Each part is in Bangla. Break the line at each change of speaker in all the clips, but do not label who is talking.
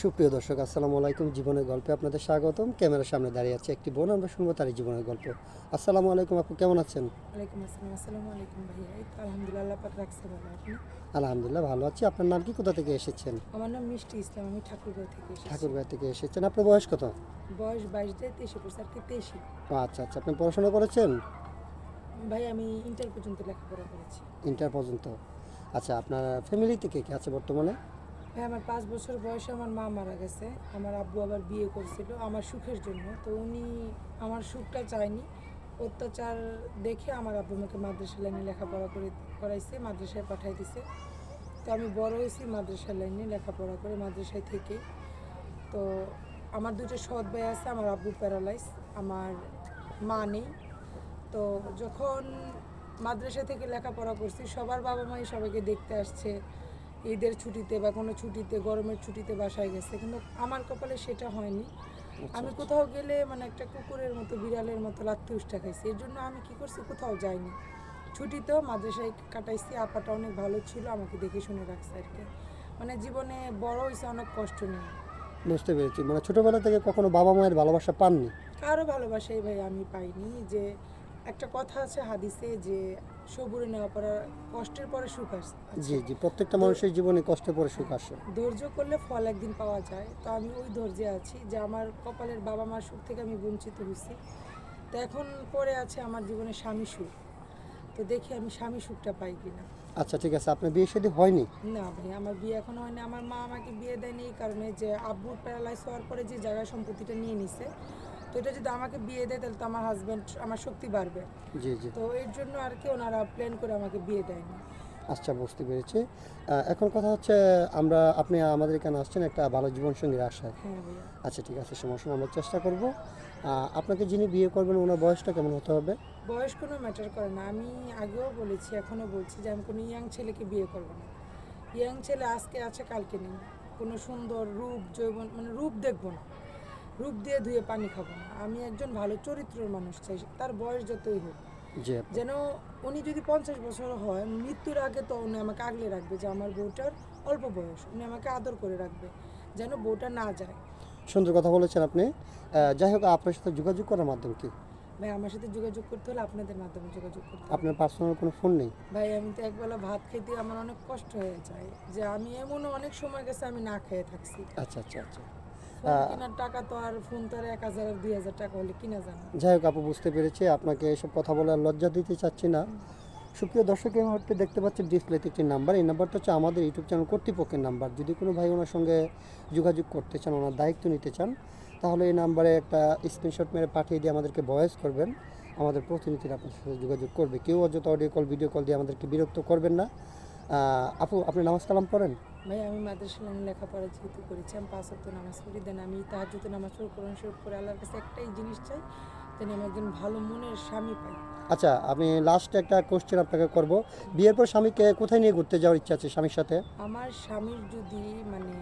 সুপ্রিয় দর্শক আসসালামু আলাইকুম। জীবনের গল্পে আপনাদের স্বাগতম। ক্যামেরার সামনে দাঁড়িয়ে আছে একটি বোন আমরা শুনব তার জীবনের গল্প। আসসালামু আলাইকুম আপু কেমন আছেন?
আলহামদুলিল্লাহ ভালো। আপনি?
আলহামদুলিল্লাহ ভালো আছি। আপনার নাম কি? কোথা থেকে এসেছেন?
আমার নাম মিষ্টি ইসলাম। আমি ঠাকুরগাঁও থেকে এসেছি।
ঠাকুরগাঁ থেকে এসেছেন। আপনার বয়স কত?
বয়স বাইশ দিয়ে তেইশে পড়ছে আর কি তেইশে।
আচ্ছা আচ্ছা। আপনি পড়াশোনা করেছেন?
ভাই আমি ইন্টার পর্যন্ত লেখাপড়া করেছি।
ইন্টার পর্যন্ত। আচ্ছা আপনার ফ্যামিলিতে কে কে আছে বর্তমানে?
ভাই, আমার পাঁচ বছর বয়সে আমার মা মারা গেছে। আমার আব্বু আবার বিয়ে করছিল আমার সুখের জন্য। তো উনি আমার সুখটা চায়নি। অত্যাচার দেখে আমার আব্বু আমাকে মাদ্রাসা লাইনে লেখাপড়া করে করাইছে, মাদ্রাসায় পাঠাই দিছে। তো আমি বড় হয়েছি মাদ্রাসা লাইনে লেখাপড়া করে মাদ্রাসায় থেকে। তো আমার দুটো সৎ ভাই আছে, আমার আব্বু প্যারালাইজ আমার মা নেই। তো যখন মাদ্রাসা থেকে লেখাপড়া করছি, সবার বাবা মাই সবাইকে দেখতে আসছে। ঈদের ছুটিতে বা কোনো ছুটিতে গরমের ছুটিতে বাসায় গেছে। কিন্তু আমার কপালে সেটা হয়নি। আমি কোথাও গেলে মানে একটা কুকুরের মতো বিড়ালের মতো লাত্তি উষ্টা খাইছি। এর জন্য আমি কি করছি? কোথাও যাইনি। ছুটিতেও মাদ্রাসায় কাটাইছি। আপাটা অনেক ভালো ছিল আমাকে দেখে শুনে রাখছে আর কি। মানে জীবনে বড় হয়েছে অনেক কষ্ট নেই
বুঝতে পেরেছি। মানে ছোটোবেলা থেকে কখনো বাবা মায়ের ভালোবাসা পাননি?
কারও ভালোবাসাই ভাই আমি পাইনি যে একটা কথা আছে হাদিসে যে সবুরে নেওয়া পড়া কষ্টের পরে সুখ আসে
জি জি প্রত্যেকটা মানুষের জীবনে কষ্টে পরে সুখ আসে।
ধৈর্য করলে ফল একদিন পাওয়া যায়। তো আমি ওই ধৈর্যে আছি যে আমার কপালের বাবা মার সুখ থেকে আমি বঞ্চিত হয়েছি। তো এখন পরে আছে আমার জীবনে স্বামী সুখ। তো দেখি আমি স্বামী সুখটা পাই কিনা।
আচ্ছা ঠিক আছে আপনার বিয়ে শাদী হয়নি?
না ভাই আমার বিয়ে এখনও হয়নি। আমার মা আমাকে বিয়ে দেয়নি এই কারণে যে আব্বুর প্যারালাইজ হওয়ার পরে যে জায়গা সম্পত্তিটা নিয়ে নিছে তো এটা যদি আমাকে বিয়ে দেয় তাহলে তো আমার হাজব্যান্ড আমার শক্তি বাড়বে।
জি জি।
তো এর জন্য আর কি ওনারা প্ল্যান করে আমাকে বিয়ে দেয়নি।
আচ্ছা বুঝতে পেরেছি। এখন কথা হচ্ছে আমরা আপনি আমাদের এখানে আসছেন একটা ভালো জীবনসঙ্গীর আশায়।
হ্যাঁ
আচ্ছা ঠিক আছে সমস্যা নেই, আমরা চেষ্টা করব। আপনাকে যিনি বিয়ে করবেন ওনার বয়সটা কেমন হতে হবে?
বয়স কোনো ম্যাটার করে না। আমি আগেও বলেছি এখনও বলছি যে আমি কোনো ইয়াং ছেলেকে বিয়ে করব না। ইয়াং ছেলে আজকে আছে কালকে নেই। কোনো সুন্দর রূপ যৌবন মানে রূপ দেখব না। রূপ দিয়ে ধুয়ে পানি খাব না। আমি একজন ভালো চরিত্রের মানুষ চাই তার বয়স যতই হোক। যেন উনি যদি পঞ্চাশ বছর হয় মৃত্যুর আগে তো উনি আমাকে আগলে রাখবে যে আমার বউটার অল্প বয়স। উনি আমাকে আদর করে রাখবে যেন বউটা না যায়।
সুন্দর কথা বলেছেন আপনি। যাই হোক আপনার সাথে যোগাযোগ করার মাধ্যম কি?
ভাই আমার সাথে যোগাযোগ করতে হলে আপনাদের মাধ্যমে যোগাযোগ করতে
আপনার পার্সোনাল কোনো ফোন নেই?
ভাই আমি তো একবেলা ভাত খেতে আমার অনেক কষ্ট হয়ে যায়। যে আমি এমনও অনেক সময় গেছে আমি না খেয়ে থাকছি।
আচ্ছা আচ্ছা আচ্ছা।
টাকা তো আর ফোন তো এক হাজার দুই হাজার টাকা হলে কিনা যায়
যাই হোক আপু বুঝতে পেরেছি। আপনাকে এসব কথা বলে আর লজ্জা দিতে চাচ্ছি না। সুপ্রিয় দর্শক এই মুহূর্তে দেখতে পাচ্ছেন ডিসপ্লেতে একটি নাম্বার এই নাম্বারটা হচ্ছে আমাদের ইউটিউব চ্যানেল কর্তৃপক্ষের নাম্বার যদি কোনো ভাই ওনার সঙ্গে যোগাযোগ করতে চান ওনার দায়িত্ব নিতে চান তাহলে এই নাম্বারে একটা স্ক্রিনশট মেরে পাঠিয়ে দিয়ে আমাদেরকে ভয়েস করবেন। আমাদের প্রতিনিধিরা আপনার সাথে যোগাযোগ করবে। কেউ অযথা অডিও কল ভিডিও কল দিয়ে আমাদেরকে বিরক্ত করবেন না। আপু আপনি নামাজ কালাম পড়েন?
ভাই আমি মাদ্রাসা লাইনে লেখাপড়া যেহেতু করেছি আমি পাঁচ ওয়াক্ত নামাজ পড়ি দেন আমি তাহার যদি নামাজ পড়ি কোরআন শরীফ করে আল্লাহর কাছে একটাই জিনিস চাই যেন আমি একজন ভালো মনের স্বামী পাই।
আচ্ছা আমি লাস্ট একটা কোশ্চেন আপনাকে করব। বিয়ের পর স্বামীকে কোথায় নিয়ে ঘুরতে যাওয়ার ইচ্ছা আছে স্বামীর সাথে?
আমার স্বামীর যদি মানে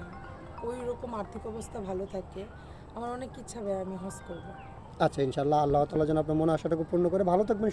ওই রকম আর্থিক অবস্থা ভালো থাকে আমার অনেক ইচ্ছা ভাই আমি হজ করব।
আচ্ছা ইনশাল্লাহ আল্লাহ তালা যেন আপনার মনে আশাটাকে পূর্ণ করে। ভালো থাকবেন